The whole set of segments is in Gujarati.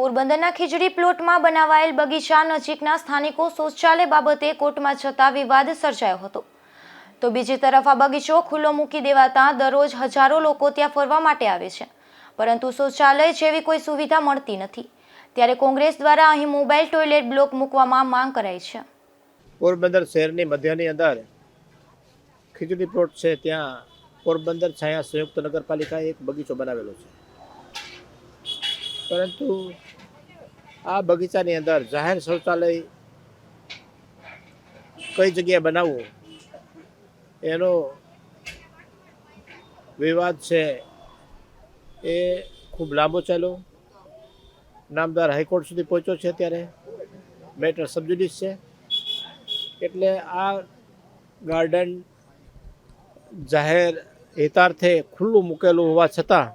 પોરબંદરના ખીજડી પ્લોટમાં બનાવાયેલ બગીચા નજીકના સ્થાનિકો શૌચાલય બાબતે કોર્ટમાં જતા વિવાદ સર્જાયો હતો. તો બીજી તરફ આ બગીચો ખુલ્લો મૂકી દેવાતા દરરોજ હજારો લોકો ત્યાં ફરવા માટે આવે છે. પરંતુ શૌચાલય જેવી કોઈ સુવિધા મળતી નથી. ત્યારે કોંગ્રેસ દ્વારા અહીં મોબાઈલ ટોયલેટ બ્લોક મૂકવામાં માંગ કરાઈ છે. પોરબંદર શહેરની મધ્યની અંદર ખીજડી પ્લોટ છે. ત્યાં પોરબંદર છાયા સંયુક્ત નગરપાલિકાએ એક બગીચો બનાવેલો છે. પરંતુ આ બગીચાની અંદર જાહેર શૌચાલય કઈ જગ્યાએ બનાવવું, એનો વિવાદ છે એ ખૂબ લાંબો ચાલ્યો. નામદાર હાઈકોર્ટ સુધી પહોંચ્યો છે ત્યારે મેટર સબજુડિસ છે. એટલે આ ગાર્ડન જાહેર હિતાર્થે ખુલ્લું મૂકેલું હોવા છતાં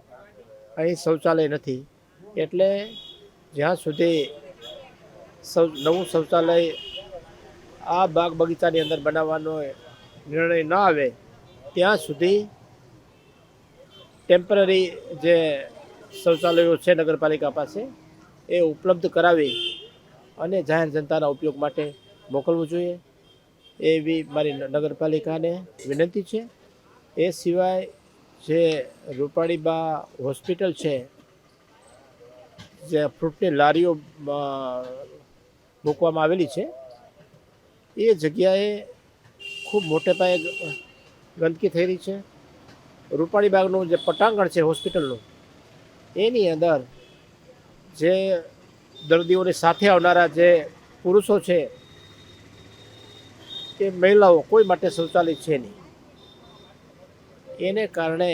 અહીં શૌચાલય નથી. એટલે જ્યાં સુધી સૌ, નવું શૌચાલય આ બાગ બગીચાની અંદર બનાવવાનો નિર્ણય ન આવે, ત્યાં સુધી ટેમ્પરરી જે શૌચાલયો છે નગરપાલિકા પાસે એ ઉપલબ્ધ કરાવી અને જાહેર જનતાના ઉપયોગ માટે મોકલવું જોઈએ. એવી મારી નગરપાલિકાને વિનંતી છે. એ સિવાય જે રૂપાળીબા હોસ્પિટલ છે જે ફ્રૂટની લારીઓ મૂકવામાં આવેલી છે, એ જગ્યાએ ખૂબ મોટે પાયે ગંદકી થઈ રહી છે. રૂપાણીબાગનું જે પટાંગણ છે હોસ્પિટલનું, એની અંદર જે દર્દીઓની સાથે આવનારા જે પુરુષો છે, એ મહિલાઓ કોઈ માટે શૌચાલય છે નહીં. એને કારણે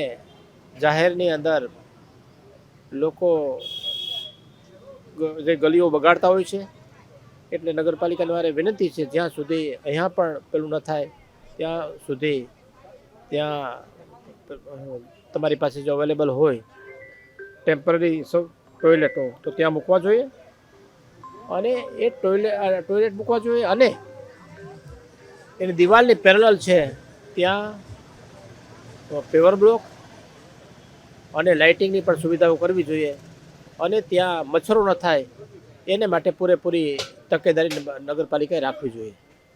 જાહેરની અંદર લોકો જે ગલીઓ બગાડતા હોય છે, એટલે નગરપાલિકાને મારે વિનંતી છે, જ્યાં સુધી અહીંયા પણ પેલું ન થાય, ત્યાં સુધી ત્યાં તમારી પાસે જો અવેલેબલ હોય ટેમ્પરરી સૌ ટોયલેટો તો ત્યાં મૂકવા જોઈએ. અને એ ટોયલેટ ટોયલેટ મૂકવા જોઈએ અને એની દિવાલની પેરેલલ છે, ત્યાં પેવર બ્લોક અને લાઇટિંગની પણ સુવિધાઓ કરવી જોઈએ. અને ત્યાં મચ્છરો ન થાય એને માટે પૂરેપૂરી તકેદારી નગરપાલિકાએ રાખવી જોઈએ.